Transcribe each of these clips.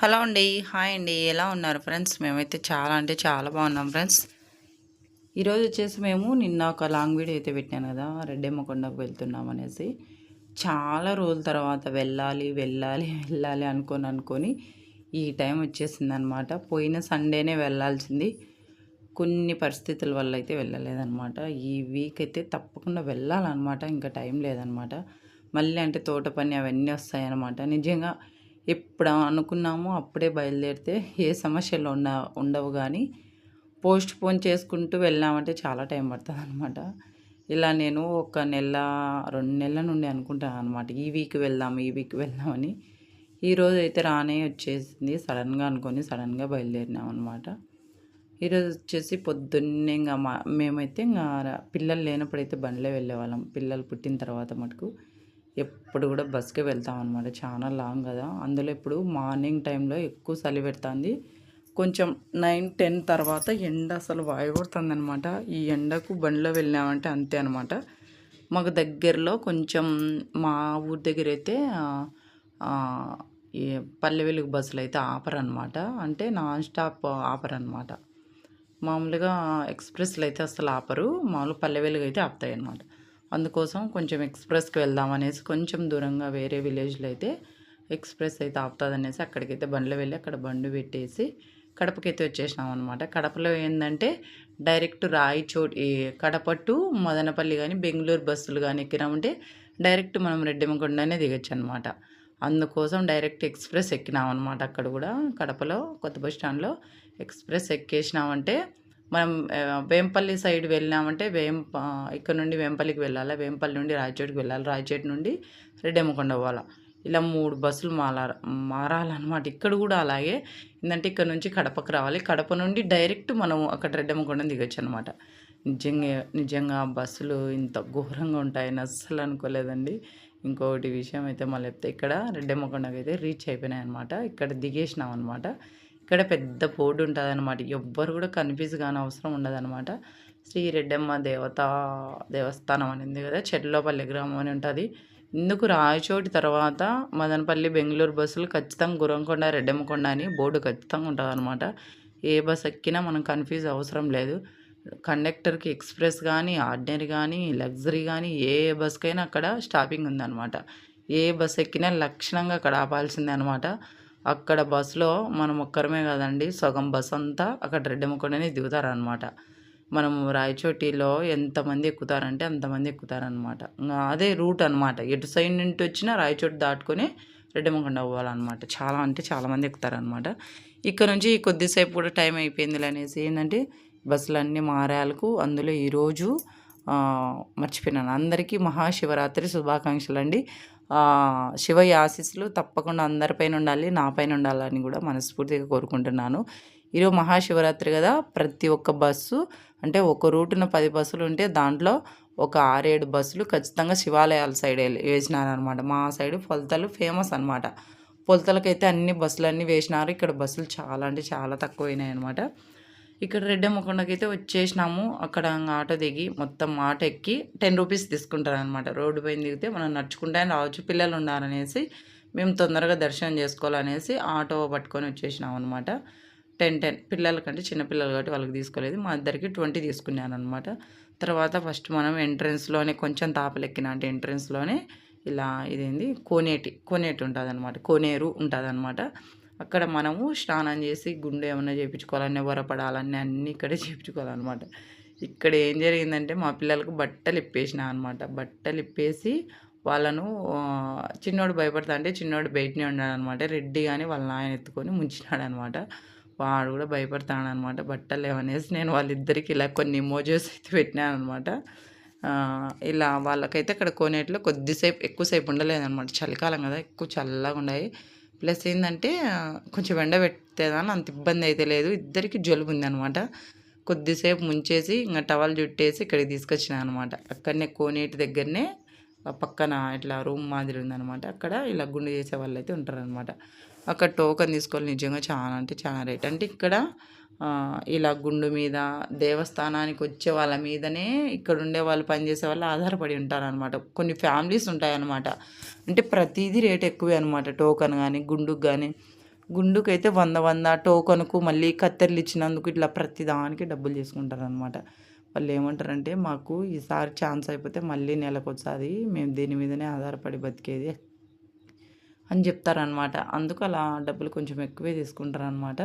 Hello అండి. Hi అండి. ఎలా ఉన్నారు ఫ్రెండ్స్? మేమైతే చాలా అంటే చాలా బాగున్నాం ఫ్రెండ్స్. ఈరోజు వచ్చేసి మేము నిన్న ఒక లాంగ్ వీడియో అయితే పెట్టాను కదా రెడ్డెమ్మకొండకు వెళ్తున్నాం అనేసి. చాలా రోజుల తర్వాత వెళ్ళాలి వెళ్ళాలి వెళ్ళాలి అనుకొని అనుకొని ఈ టైం వచ్చేసింది అనమాట పోయిన సండేనే వెళ్ళాల్సింది. కొన్ని పరిస్థితుల వల్ల అయితే వెళ్ళలేదన్నమాట ఈ వీక్ అయితే తప్పకుండా వెళ్ళాలన్నమాట ఇంకా టైం లేదనమాట. మళ్ళీ అంటే తోట పని అవన్నీ వస్తాయన్నమాట నిజంగా ఎప్పుడు అనుకున్నామో అప్పుడే బయలుదేరితే ఏ సమస్యలు ఉండ ఉండవు కానీ పోస్ట్ పోన్ చేసుకుంటూ వెళ్ళామంటే చాలా టైం పడుతుంది అనమాట ఇలా నేను ఒక నెల రెండు నెలల నుండి అనుకుంటాను అనమాట ఈ వీక్ వెళ్దాం ఈ వీక్ వెళ్దామని ఈరోజు అయితే రానే వచ్చేసింది. సడన్గా అనుకొని సడన్గా బయలుదేరినాం అనమాట ఈరోజు వచ్చేసి పొద్దున్నే ఇంకా మా మేమైతే ఇంకా పిల్లలు లేనప్పుడైతే బండిలో వెళ్ళేవాళ్ళం. పిల్లలు పుట్టిన తర్వాత మటుకు ఎప్పుడు కూడా బస్కే వెళ్తాం అనమాట చాలా లాంగ్ కదా. అందులో ఇప్పుడు మార్నింగ్ టైంలో ఎక్కువ చలి పెడుతుంది. కొంచెం నైన్ టెన్ తర్వాత ఎండ అసలు వాయగొడుతుంది అనమాట ఈ ఎండకు బండిలో వెళ్ళామంటే అంతే అనమాట మాకు దగ్గరలో కొంచెం మా ఊరి దగ్గర అయితే ఈ పల్లె వెలుగు బస్సులు అయితే ఆపరు అనమాట అంటే నాన్ స్టాప్ ఆపరు అనమాట మామూలుగా ఎక్స్ప్రెస్లు అయితే అసలు ఆపరు. మామూలు పల్లె వెలుగు అయితే ఆపుతాయి అనమాట అందుకోసం కొంచెం ఎక్స్ప్రెస్కి వెళ్దాం అనేసి కొంచెం దూరంగా వేరే విలేజ్లో అయితే ఎక్స్ప్రెస్ అయితే ఆపుతుందనేసి అక్కడికైతే బండ్లో వెళ్ళి అక్కడ బండి పెట్టేసి కడపకైతే వచ్చేసినాం అనమాట కడపలో ఏంటంటే డైరెక్ట్ రాయిచోటి కడప టు మదనపల్లి కానీ బెంగళూరు బస్సులు కానీ ఎక్కినామంటే డైరెక్ట్ మనం రెడ్డిమకొండనే దిగచ్చు అనమాట అందుకోసం డైరెక్ట్ ఎక్స్ప్రెస్ ఎక్కినాం అనమాట అక్కడ కూడా. కడపలో కొత్త బస్ స్టాండ్లో ఎక్స్ప్రెస్ ఎక్కేసినామంటే మనం వేంపల్లి సైడ్ వెళ్ళినామంటే వేం ఇక్కడ నుండి వేంపల్లికి వెళ్ళాలి? వేంపల్లి నుండి రాయచోటికి వెళ్ళాలి? రాయచోటి నుండి రెడ్డెమ్మకొండ పోవాలా? ఇలా మూడు బస్సులు మారా మారాలన్నమాట. ఇక్కడ కూడా అలాగే. ఏంటంటే ఇక్కడ నుంచి కడపకు రావాలి. కడప నుండి డైరెక్ట్ మనం అక్కడ రెడ్డెమ్మకొండ దిగొచ్చు అనమాట నిజంగా నిజంగా బస్సులు ఇంత ఘోరంగా ఉంటాయని అస్సలు అనుకోలేదండి. ఇంకొకటి విషయం అయితే మళ్ళీ చెప్తే ఇక్కడ రెడ్డెమ్మకొండకి అయితే రీచ్ అయిపోయినాయి అనమాట ఇక్కడ దిగేసినాం అనమాట ఇక్కడ పెద్ద బోర్డు ఉంటుంది అనమాట ఎవ్వరు కూడా కన్ఫ్యూజ్ కాని అవసరం ఉండదన్నమాట శ్రీ రెడ్డమ్మ దేవత దేవస్థానం అని ఉంది కదా చెట్లపల్లి గ్రామం అని ఉంటుంది. ఇందుకు రాయచోటి తర్వాత మదనపల్లి బెంగళూరు బస్సులు ఖచ్చితంగా గురంకొండ రెడ్డమ్మకొండ అని బోర్డు ఖచ్చితంగా ఉంటుంది అనమాట ఏ బస్ ఎక్కినా మనం కన్ఫ్యూజ్ అవసరం లేదు. కండక్టర్కి ఎక్స్ప్రెస్ కానీ ఆర్డినరీ కానీ లగ్జరీ కానీ ఏ బస్కైనా అక్కడ స్టాపింగ్ ఉందన్నమాట ఏ బస్ ఎక్కినా లక్షణంగా అక్కడ ఆపాల్సిందే అనమాట అక్కడ బస్సులో మనం ఒక్కరమే కదండి సగం బస్ అంతా అక్కడ రెడ్డమ్మకొండనే దిగుతారనమాట మనం రాయచోటిలో ఎంతమంది ఎక్కుతారంటే అంతమంది ఎక్కుతారనమాట అదే రూట్ అనమాట ఎటు సైడ్ నుండి వచ్చినా రాయచోటి దాటుకొని రెడ్డమ్మకొండ పోవాలన్నమాట. చాలా అంటే చాలామంది ఎక్కుతారనమాట ఇక్కడ నుంచి కొద్దిసేపు కూడా టైం అయిపోయింది అనేసి ఏంటంటే బస్సులన్నీ మారాలకు అందులో ఈరోజు మర్చిపోయినాను. అందరికీ మహాశివరాత్రి శుభాకాంక్షలు అండి శివయ్య ఆశీస్సులు తప్పకుండా అందరిపైన ఉండాలి నా పైన ఉండాలని కూడా మనస్ఫూర్తిగా కోరుకుంటున్నాను. ఈరోజు మహాశివరాత్రి కదా ప్రతి ఒక్క బస్సు అంటే ఒక రూటున పది బస్సులు ఉంటే దాంట్లో ఒక ఆరేడు బస్సులు ఖచ్చితంగా శివాలయాల సైడ్ వేసినారనమాట మా సైడ్ పొలతలు ఫేమస్ అనమాట పొలతలకైతే అన్ని బస్సులు అన్నీ వేసినారు. ఇక్కడ బస్సులు చాలా అంటే చాలా తక్కువైనాయి అనమాట ఇక్కడ రెడ్డమ్మకొండకి అయితే వచ్చేసినాము. అక్కడ ఆటో దిగి మొత్తం ఆటో ఎక్కి టెన్ రూపీస్ తీసుకుంటారు అనమాట రోడ్డు పైన దిగితే మనం నడుచుకుంటే రావచ్చు పిల్లలు ఉన్నారనేసి మేము తొందరగా దర్శనం చేసుకోవాలనేసి ఆటో పట్టుకొని వచ్చేసినాం అనమాట టెన్ టెన్ పిల్లలకంటే చిన్నపిల్లలు కాబట్టి వాళ్ళకి తీసుకోలేదు. మా ఇద్దరికి ట్వంటీ తీసుకున్నాను అనమాట తర్వాత ఫస్ట్ మనం ఎంట్రన్స్లోనే కొంచెం తాపలెక్కిన అంటే ఎంట్రన్స్లోనే ఇలా ఇదేంది? కోనేటి కోనేటి ఉంటుంది అనమాట కోనేరు ఉంటుంది అనమాట అక్కడ మనము స్నానం చేసి గుండె ఏమైనా చేయించుకోవాలన్నా వరపడాలన్నీ అన్నీ ఇక్కడే చేయించుకోవాలన్నమాట ఇక్కడ ఏం జరిగిందంటే మా పిల్లలకు బట్టలు ఇప్పేసిన అనమాట బట్టలు ఇప్పేసి వాళ్ళను చిన్నోడు భయపడతా అంటే చిన్నోడు బయటనే ఉన్నాడు అనమాట రెడ్డి కానీ వాళ్ళ నాయన ఎత్తుకొని ముంచినాడు అనమాట వాడు కూడా భయపడతాడు అనమాట బట్టలు ఏమనేసి నేను వాళ్ళిద్దరికి ఇలా కొన్ని మోజోస్ అయితే పెట్టినాను అనమాట ఇలా వాళ్ళకైతే అక్కడ కొనేట్లో కొద్దిసేపు ఎక్కువసేపు ఉండలేదన్నమాట. చలికాలం కదా ఎక్కువ చల్లగా ఉన్నాయి ప్లస్ ఏంటంటే కొంచెం ఎండ పెట్టేదాన్ని అంత ఇబ్బంది అయితే లేదు. ఇద్దరికి జలుబు ఉందనమాట కొద్దిసేపు ముంచేసి ఇంకా టవల్ జుట్టేసి ఇక్కడికి తీసుకొచ్చిన అనమాట అక్కడనే కోనేటి దగ్గరనే పక్కన ఇట్లా రూమ్ మాదిరి ఉందనమాట అక్కడ ఇలా గుండు చేసే వాళ్ళు అయితే ఉంటారనమాట అక్కడ టోకన్ తీసుకోవాలి నిజంగా చాలా అంటే చాలా రేట్. అంటే ఇక్కడ ఇలా గుండు మీద దేవస్థానానికి వచ్చే వాళ్ళ మీదనే ఇక్కడ ఉండే వాళ్ళు పనిచేసే వాళ్ళు ఆధారపడి ఉంటారనమాట కొన్ని ఫ్యామిలీస్ ఉంటాయన్నమాట. అంటే ప్రతిదీ రేట్ ఎక్కువే అనమాట టోకన్ కానీ గుండుకు కానీ గుండుకైతే వంద వంద టోకన్కు మళ్ళీ కత్తెరలు ఇచ్చినందుకు ఇట్లా ప్రతి దానికి డబ్బులు చేసుకుంటారనమాట వాళ్ళు ఏమంటారంటే మాకు ఈసారి ఛాన్స్ అయిపోతే మళ్ళీ నెలకు మేము దీని మీదనే ఆధారపడి బతికేది అని చెప్తారనమాట అందుకు అలా డబ్బులు కొంచెం ఎక్కువే తీసుకుంటారనమాట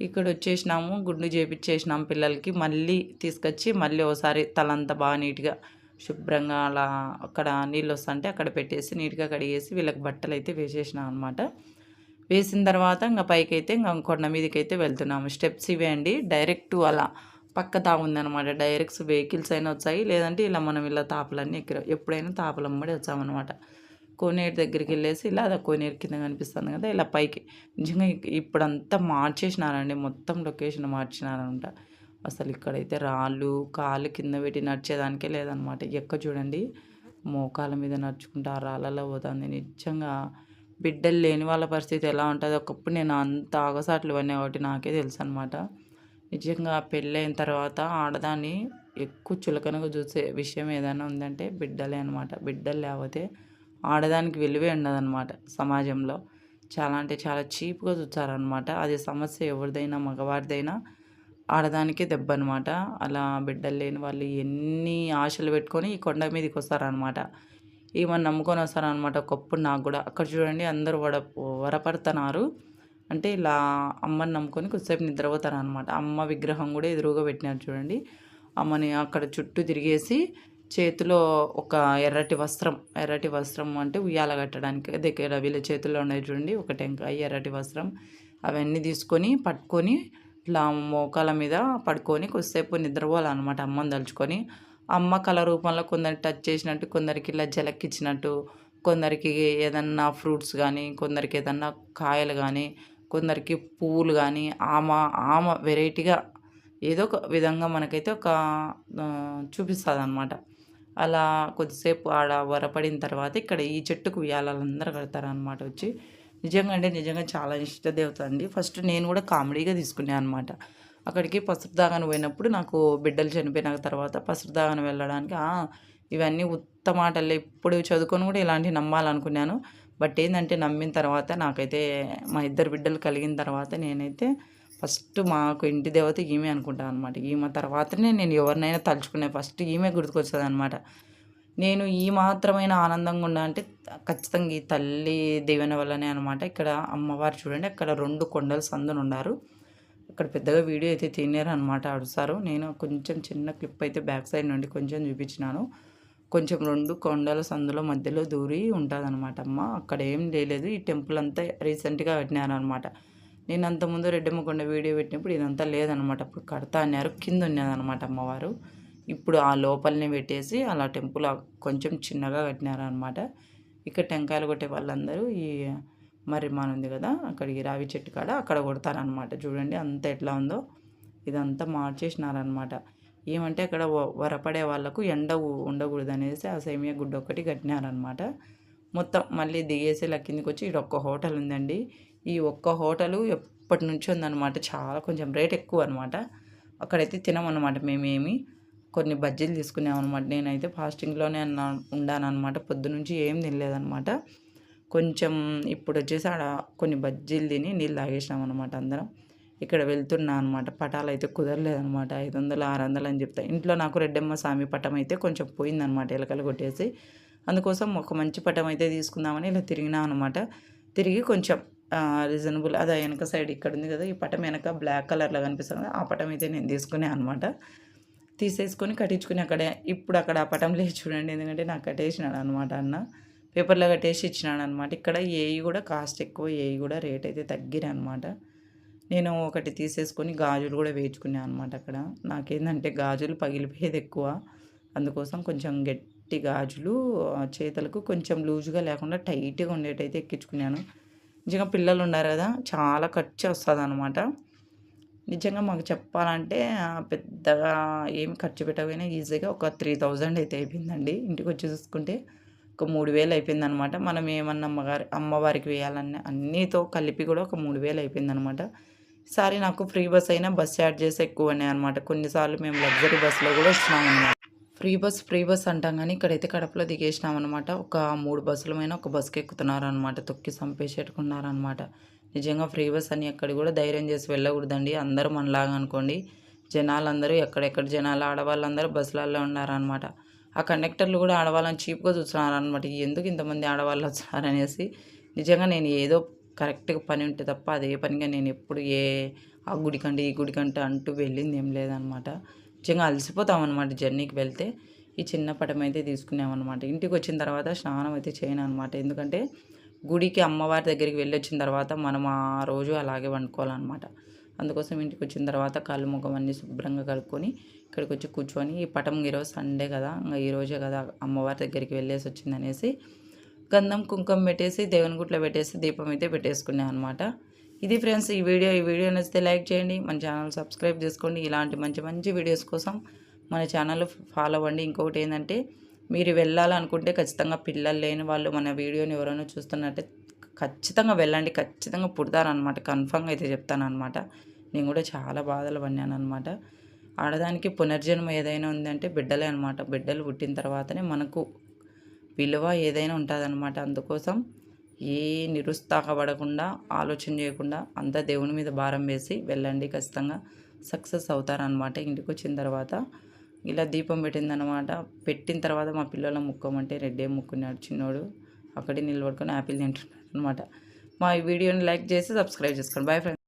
ఇక్కడ వచ్చేసినాము గుండు చేపించేసినాము పిల్లలకి మళ్ళీ తీసుకొచ్చి మళ్ళీ ఒకసారి తలంతా బాగా నీట్గా శుభ్రంగా అలా అక్కడ నీళ్ళు వస్తుంటే అక్కడ పెట్టేసి నీట్గా కడిగేసి వీళ్ళకి బట్టలు అయితే వేసేసినాం అనమాట వేసిన తర్వాత ఇంకా పైకి అయితే ఇంకా కొండ మీదకి అయితే వెళ్తున్నాము. స్టెప్స్ ఇవే అండి. డైరెక్ట్ అలా పక్క తాగుందనమాట డైరెక్ట్స్ వెహికల్స్ అయినా వచ్చాయి. లేదంటే ఇలా మనం ఇలా తాపలన్నీ ఎక్కిరా ఎప్పుడైనా తాపలమ్మడి వచ్చామన్నమాట. కోనేరు దగ్గరికి వెళ్ళేసి ఇలా అదే కోనేరు కింద కనిపిస్తుంది కదా ఇలా పైకి. నిజంగా ఇప్పుడంతా మార్చేసినారండి. మొత్తం లొకేషన్ మార్చినారనమాట అసలు ఇక్కడైతే రాళ్ళు కాళ్ళు కింద పెట్టి నడిచేదానికే లేదనమాట ఎక్క చూడండి మోకాల మీద నడుచుకుంటా ఆ రాళ్ళలో పోతుంది. నిజంగా బిడ్డలు లేని వాళ్ళ పరిస్థితి ఎలా ఉంటుంది? ఒకప్పుడు నేను అంత ఆగసాట్లు ఇవన్నీ కాబట్టి నాకే తెలుసు అనమాట నిజంగా పెళ్ళైన తర్వాత ఆడదాన్ని ఎక్కువ చులకనగా చూసే విషయం ఏదైనా ఉందంటే బిడ్డలే అనమాట బిడ్డలు లేకపోతే ఆడదానికి విలువే ఉండదన్నమాట సమాజంలో. చాలా అంటే చాలా చీప్గా చూస్తారనమాట అది సమస్య ఎవరిదైనా మగవారిదైనా ఆడదానికే దెబ్బ అనమాట అలా బిడ్డలు లేని వాళ్ళు ఎన్ని ఆశలు పెట్టుకొని ఈ కొండ మీదకి వస్తారనమాట ఏమని నమ్ముకొని వస్తారనమాట ఒకప్పుడు నాకు కూడా. అక్కడ చూడండి అందరూ వడ వరపడుతున్నారు. అంటే ఇలా అమ్మని నమ్ముకొని కొద్దిసేపు నిద్రపోతారు అనమాట అమ్మ విగ్రహం కూడా ఎదురుగా పెట్టినారు చూడండి. అమ్మని అక్కడ చుట్టూ తిరిగేసి చేతిలో ఒక ఎర్రటి వస్త్రం ఎర్రటి వస్త్రం అంటే ఉయ్యాల కట్టడానికి దగ్గర వీళ్ళ చేతుల్లో ఉన్నాయి చూడండి. ఒక టెంకాయ ఎర్రటి వస్త్రం. అవన్నీ తీసుకొని పట్టుకొని ఇట్లా మోకాల మీద పడుకొని కొద్దిసేపు నిద్రపోవాలన్నమాట అమ్మని తలుచుకొని. అమ్మ కళ రూపంలో కొందరికి టచ్ చేసినట్టు కొందరికి ఇలా జలక్కిచ్చినట్టు కొందరికి ఏదన్నా ఫ్రూట్స్ కానీ కొందరికి ఏదన్నా కాయలు కానీ కొందరికి పువ్వులు కానీ ఆమ ఆమ వెరైటీగా ఏదో ఒక విధంగా మనకైతే ఒక చూపిస్తుంది అనమాట అలా కొద్దిసేపు ఆడ వరపడిన తర్వాత ఇక్కడ ఈ చెట్టుకు ఉయ్యాలందరూ కడతారనమాట వచ్చి. నిజంగా అంటే నిజంగా చాలా ఇష్టదేవత అండి. ఫస్ట్ నేను కూడా కామెడీగా తీసుకున్నాను అనమాట అక్కడికి పసుపు దాగాను పోయినప్పుడు నాకు బిడ్డలు చనిపోయిన తర్వాత పసుపు దాగాను వెళ్ళడానికి ఇవన్నీ ఉత్త ఎప్పుడు ఇప్పుడు చదువుకొని కూడా ఇలాంటివి నమ్మాలనుకున్నాను. బట్ ఏంటంటే నమ్మిన తర్వాత నాకైతే మా ఇద్దరు బిడ్డలు కలిగిన తర్వాత నేనైతే ఫస్ట్ మాకు ఇంటి దేవత ఈమె అనుకుంటాను అనమాట ఈమె తర్వాతనే నేను ఎవరినైనా తలుచుకునే ఫస్ట్ ఈమె గుర్తుకొస్తుంది అనమాట నేను ఈ మాత్రమైన ఆనందంగా ఉన్నా అంటే ఖచ్చితంగా ఈ తల్లి దీవెన వల్లనే అనమాట ఇక్కడ అమ్మవారు చూడండి అక్కడ రెండు కొండలు సందులు ఉన్నారు. అక్కడ పెద్దగా వీడియో అయితే తినేరు అనమాట అడుస్తారు నేను కొంచెం చిన్న క్లిప్ అయితే బ్యాక్ సైడ్ నుండి కొంచెం చూపించినాను. కొంచెం రెండు కొండల సందులో మధ్యలో దూరి ఉంటుందన్నమాట అమ్మ. అక్కడ ఏం లేదు ఈ టెంపుల్ అంతా రీసెంట్గా కట్టినారు అనమాట నేను అంతకుముందు రెడ్డమ్మకొండ వీడియో పెట్టినప్పుడు ఇదంతా లేదనమాట అప్పుడు కడతా అన్నారు కింద ఉన్నదనమాట అమ్మవారు. ఇప్పుడు ఆ లోపలనే పెట్టేసి అలా టెంపుల్ కొంచెం చిన్నగా కట్టినారు అనమాట ఇక్కడ టెంకాయలు కొట్టే వాళ్ళందరూ ఈ మర్రిమాన్ ఉంది కదా అక్కడికి రావి చెట్టు కాడ అక్కడ కొడతారనమాట చూడండి అంత ఎట్లా ఉందో. ఇదంతా మార్చేసినారనమాట ఏమంటే అక్కడ వ- వరపడే వాళ్ళకు ఎండ ఉండకూడదు అనేసి ఆ సేమియా గుడ్డ ఒకటి కట్టినారనమాట. మొత్తం మళ్ళీ దిగేసి ఇలా కిందికి వచ్చి ఇక్కడ ఒక్క హోటల్ ఉందండి. ఈ ఒక్క హోటలు ఎప్పటి నుంచి ఉందన్నమాట చాలా కొంచెం రేట్ ఎక్కువ అనమాట. అక్కడైతే తినమన్నమాట మేమేమి. కొన్ని బజ్జీలు తీసుకున్నామన్నమాట. నేనైతే ఫాస్టింగ్లోనే అన్నా ఉండానన్నమాట. పొద్దునుంచి ఏం తినలేదన్నమాట. కొంచెం ఇప్పుడు వచ్చేసి ఆడ కొన్ని బజ్జీలు తిని నీళ్ళు తాగేసినాం అనమాట అందరం. ఇక్కడ వెళ్తున్నా అనమాట పటాలు అయితే కుదరలేదనమాట ఐదు వందలు ఆరు వందలు అని చెప్తా. ఇంట్లో నాకు రెడ్డమ్మ స్వామి పటం అయితే కొంచెం పోయిందనమాట ఎలకలు కొట్టేసి. అందుకోసం ఒక మంచి పటం అయితే తీసుకుందామని ఇలా తిరిగినా అనమాట తిరిగి కొంచెం రీజనబుల్ అదే వెనక సైడ్ ఇక్కడ ఉంది కదా ఈ పటం వెనక బ్లాక్ కలర్లో కనిపిస్తుంది కదా ఆ పటం అయితే నేను తీసుకునే అనమాట తీసేసుకొని కట్టించుకుని అక్కడే ఇప్పుడు అక్కడ ఆ పటం లేదు చూడండి ఎందుకంటే నాకు కట్టేసినాడు అనమాట అన్న. పేపర్లో కట్టేసి ఇచ్చినాడు అనమాట ఇక్కడ ఏవి కూడా కాస్ట్ ఎక్కువ ఏవి కూడా రేట్ అయితే తగ్గిరనమాట నేను ఒకటి తీసేసుకొని గాజులు కూడా వేయించుకున్నాను అనమాట అక్కడ. నాకేందంటే గాజులు పగిలిపోయేది ఎక్కువ. అందుకోసం కొంచెం గట్టి గాజులు చేతులకు కొంచెం లూజుగా లేకుండా టైట్గా ఉండేటైతే ఎక్కించుకున్నాను. నిజంగా పిల్లలు ఉన్నారు కదా చాలా ఖర్చు వస్తుంది అనమాట నిజంగా మాకు చెప్పాలంటే పెద్దగా ఏం ఖర్చు పెట్టకపోయినా ఈజీగా ఒక త్రీ థౌజండ్ అయితే అయిపోయిందండి. ఇంటికి వచ్చి చూసుకుంటే ఒక మూడు వేలు అయిపోయింది అనమాట మనం ఏమన్నా అమ్మగారి అమ్మవారికి వేయాలన్న అన్నీతో కలిపి కూడా ఒక మూడు వేలు అయిపోయింది అనమాట ఈసారి నాకు ఫ్రీ బస్ అయినా బస్ యాడ్ ఎక్కువ ఎక్కువనే అనమాట కొన్నిసార్లు మేము లగ్జరీ బస్సులో కూడా వచ్చినాం అనమాట ఫ్రీ బస్ ఫ్రీ బస్ అంటాం కానీ ఇక్కడైతే కడపలో దిగేసినాం అనమాట ఒక మూడు బస్సుల ఒక బస్కి ఎక్కుతున్నారనమాట తొక్కి చంపేసేట్టుకున్నారనమాట నిజంగా ఫ్రీ బస్ అని ఎక్కడ కూడా ధైర్యం చేసి వెళ్ళకూడదండి. అందరూ మనలాగా అనుకోండి. జనాలందరూ ఎక్కడెక్కడ జనాలు ఆడవాళ్ళందరూ బస్సులలో ఉన్నారనమాట ఆ కండక్టర్లు కూడా ఆడవాళ్ళని చీప్గా చూస్తున్నారనమాట ఎందుకు ఇంతమంది ఆడవాళ్ళు వచ్చారనేసి నిజంగా నేను ఏదో కరెక్ట్గా పని ఉంటే తప్ప అదే పనిగా నేను ఎప్పుడు ఏ ఆ గుడికంటే ఈ గుడికంటే అంటూ వెళ్ళింది ఏం లేదనమాట. నిజంగా అలసిపోతాం అనమాట జర్నీకి వెళ్తే. ఈ చిన్న పటం అయితే తీసుకున్నామన్నమాట ఇంటికి వచ్చిన తర్వాత స్నానం అయితే చేయను అనమాట. ఎందుకంటే గుడికి అమ్మవారి దగ్గరికి వెళ్ళి వచ్చిన తర్వాత మనం ఆ రోజు అలాగే వండుకోవాలన్నమాట అందుకోసం ఇంటికి వచ్చిన తర్వాత కాళ్ళు ముఖం అన్నీ శుభ్రంగా కలుపుకొని ఇక్కడికి వచ్చి కూర్చొని ఈ పటం ఈరోజు సండే కదా ఇంకా ఈరోజే కదా అమ్మవారి దగ్గరికి వెళ్ళేసి వచ్చిందనేసి గంధం కుంకుమ పెట్టేసి దేవుని గుట్లో పెట్టేసి దీపం అయితే పెట్టేసుకున్నాను అనమాట ఇది ఫ్రెండ్స్ ఈ వీడియో. ఈ వీడియో నచ్చితే లైక్ చేయండి మన ఛానల్ సబ్స్క్రైబ్ చేసుకోండి. ఇలాంటి మంచి మంచి వీడియోస్ కోసం మన ఛానల్ ఫాలో అవ్వండి. ఇంకొకటి ఏంటంటే మీరు వెళ్ళాలనుకుంటే ఖచ్చితంగా పిల్లలు లేని వాళ్ళు మన వీడియోని ఎవరైనా చూస్తున్నట్టే ఖచ్చితంగా వెళ్ళండి. ఖచ్చితంగా పుడతారనమాట కన్ఫామ్గా అయితే చెప్తానమాట నేను కూడా చాలా బాధలు పడినాను అనమాట ఆడదానికి పునర్జన్మ ఏదైనా ఉందంటే బిడ్డలే అనమాట బిడ్డలు పుట్టిన తర్వాతనే మనకు విలువ ఏదైనా ఉంటుందన్నమాట. అందుకోసం ఏ నిరుత్సాహపడకుండా ఆలోచన చేయకుండా అంతా దేవుని మీద భారం వేసి వెళ్ళండి. ఖచ్చితంగా సక్సెస్ అవుతారనమాట ఇంటికి వచ్చిన తర్వాత ఇలా దీపం పెట్టిందనమాట పెట్టిన తర్వాత మా పిల్లల ముక్కమంటే రెడ్డే ముక్కున్నాడు చిన్నోడు. అక్కడే నిలబడుకొని యాపిల్ తింటున్నాడు అనమాట మా వీడియోని లైక్ చేసి సబ్స్క్రైబ్ చేసుకోండి. Bye friends.